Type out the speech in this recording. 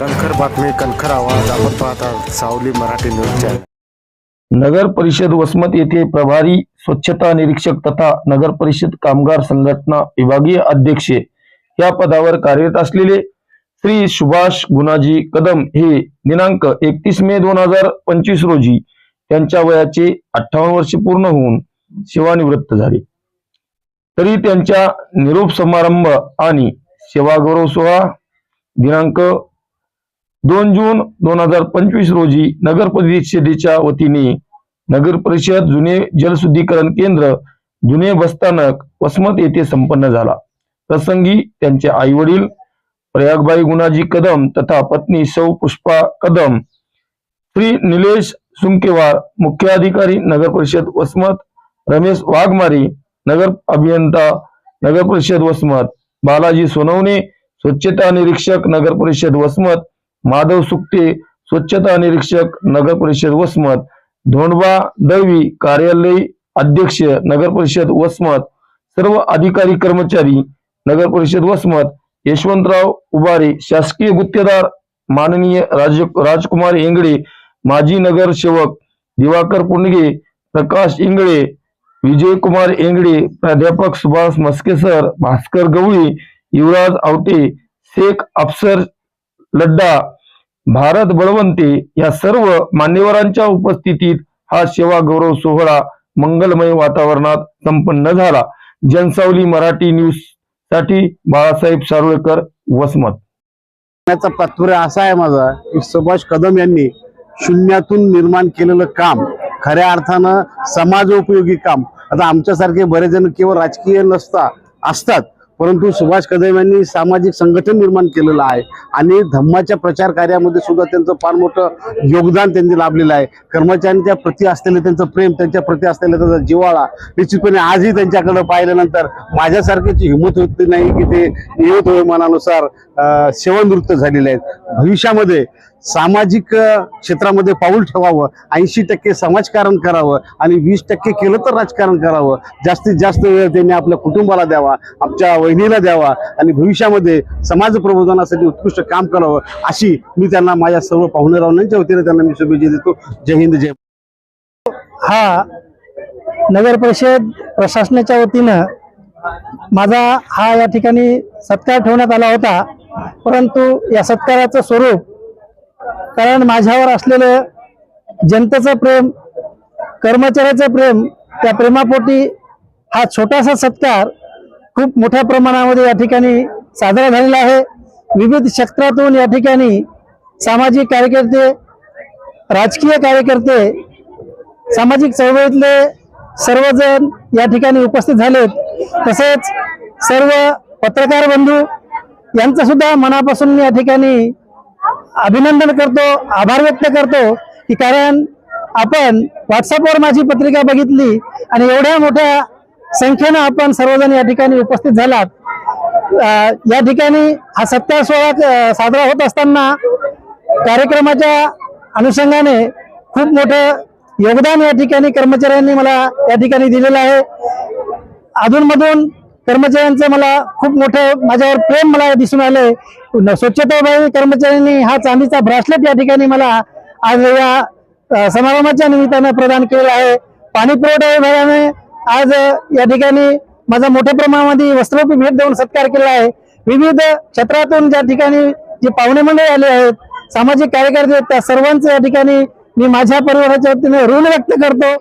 कणखर बातमी कणखर आवाज आपण पाहता सावली मराठी न्यूज चॅनल नगर परिषद वसमत येथे प्रभारी स्वच्छता निरीक्षक तथा नगर परिषद कामगार संघटना विभागीय अध्यक्ष या पदावर कार्यरत असलेले श्री सुभाष गुणाजी कदम हे दिनांक एकतीस मे दोन हजार पंचवीस रोजी त्यांच्या वयाचे अठ्ठावन्न वर्ष पूर्ण होऊन सेवानिवृत्त झाले. तरी त्यांच्या निरोप समारंभ आणि सेवागौरव सोहळा दिनांक दोन जून दोन हजार पंचवीस रोजी नगर परिषदेच्या वतीने नगर परिषद जुने जलशुद्धीकरण केंद्र जुने बसस्थानक वसमत येथे संपन्न झाला. प्रसंगी त्यांचे आई वडील प्रयागबाई गुणाजी कदम तथा पत्नी सौ पुष्पा कदम श्री निलेश सुंकेवार मुख्याधिकारी नगर परिषद वसमत रमेश वाघमारी नगर अभियंता नगर परिषद वसमत बालाजी सोनवणे स्वच्छता निरीक्षक नगर परिषद वसमत माधव सुकटे स्वच्छता निरीक्षक नगर परिषद वसमत धोंडबा दळवी कार्यालय अध्यक्ष नगर परिषद वसमत सर्व अधिकारी कर्मचारी नगर परिषद वसमत यशवंतराव उबारे शासकीय गुत्तेदार माननीय राज राजकुमार इंगळे माजी नगरसेवक दिवाकर पुंडगे प्रकाश इंगळे विजयकुमार इंगळे प्राध्यापक सुभाष मस्केसर भास्कर गवळी युवराज आवटे शेख अफसर लड्डा भारत बळवंते या सर्व मान्यवरांच्या उपस्थितीत हा सेवा गौरव सोहळा मंगलमय वातावरणात संपन्न झाला. जनसावली मराठी न्यूजसाठी बाळासाहेब सारोळकर वसमत. करण्याचा तात्पर्य असा आहे माझा की सुभाष कदम यांनी शून्यातून निर्माण केलेलं काम खऱ्या अर्थानं समाजोपयोगी काम. आता आमच्यासारखे बरेच जण केवळ राजकीय नसता असतात. परंतु सुभाष कदम यांनी सामाजिक संघटन निर्माण केलेलं आहे आणि धम्माच्या प्रचार कार्यामध्ये सुद्धा त्यांचं फार मोठं योगदान त्यांनी लाभलेलं आहे. कर्मचाऱ्यांच्या प्रती असलेलं त्यांचं प्रेम त्यांच्या प्रती असलेला त्यांचा जिव्हाळा निश्चितपणे आजही त्यांच्याकडं पाहिल्यानंतर माझ्यासारख्याची हिंमत होती नाही की ते नियत होय मनानुसार सेवानिवृत्त झालेले आहेत. भविष्यामध्ये सामाजिक क्षेत्रामध्ये पाऊल ठेवावं ऐंशी टक्के समाजकारण करावं आणि वीस टक्के केलं तर राजकारण करावं. जास्तीत जास्त वेळ त्यांनी आपल्या कुटुंबाला द्यावा आमच्या वहिनीला द्यावा आणि भविष्यामध्ये समाज प्रबोधनासाठी उत्कृष्ट काम करावं अशी मी त्यांना माझ्या सर्व पाहुणेरावनांच्या वतीने त्यांना मी शुभेच्छा देतो. जय हिंद जय हा नगर परिषद प्रशासनाच्या वतीनं माझा हा या ठिकाणी सत्कार ठेवण्यात आला होता. परंतु या सत्काराचं स्वरूप कारण माझ्यावर असलेलं जनतेचं प्रेम कर्मचाऱ्याचं प्रेम त्या प्रेमापोटी हा छोटासा सत्कार खूप मोठ्या प्रमाणामध्ये या ठिकाणी साजरा झालेला आहे. विविध क्षेत्रातून या ठिकाणी सामाजिक कार्यकर्ते राजकीय कार्यकर्ते सामाजिक चळवळीतले सर्वजण या ठिकाणी उपस्थित झालेत. तसेच सर्व पत्रकार बंधू यांचं सुद्धा मनापासून या ठिकाणी अभिनंदन करतो आभार व्यक्त करतो की कारण आपण व्हॉट्सअपवर माझी पत्रिका बघितली आणि एवढ्या मोठ्या संख्येनं आपण सर्वजण या ठिकाणी उपस्थित झालात. या ठिकाणी हा सत्कार सोहळा साजरा होत असताना कार्यक्रमाच्या अनुषंगाने खूप मोठं योगदान या ठिकाणी कर्मचाऱ्यांनी मला या ठिकाणी दिलेलं आहे. अधूनमधून कर्मचाऱ्यांचं मला खूप मोठं माझ्यावर प्रेम मला दिसून आलंय. स्वच्छताबाई कर्मचाऱ्यांनी हा चांदीचा ब्रासलेट या ठिकाणी मला आज या समारंभाच्या निमित्तानं प्रदान केलेला आहे. पाणी पुरवठा विभागाने आज या ठिकाणी माझा मोठ्या प्रमाणामध्ये वस्त्रोपी भेट देऊन सत्कार केला आहे. विविध क्षेत्रातून ज्या ठिकाणी जे पाहुणे मंडळी आले आहेत सामाजिक कार्यकर्ते आहेत, त्या सर्वांचं या ठिकाणी मी माझ्या परिवाराच्या वतीने ऋण व्यक्त करतो.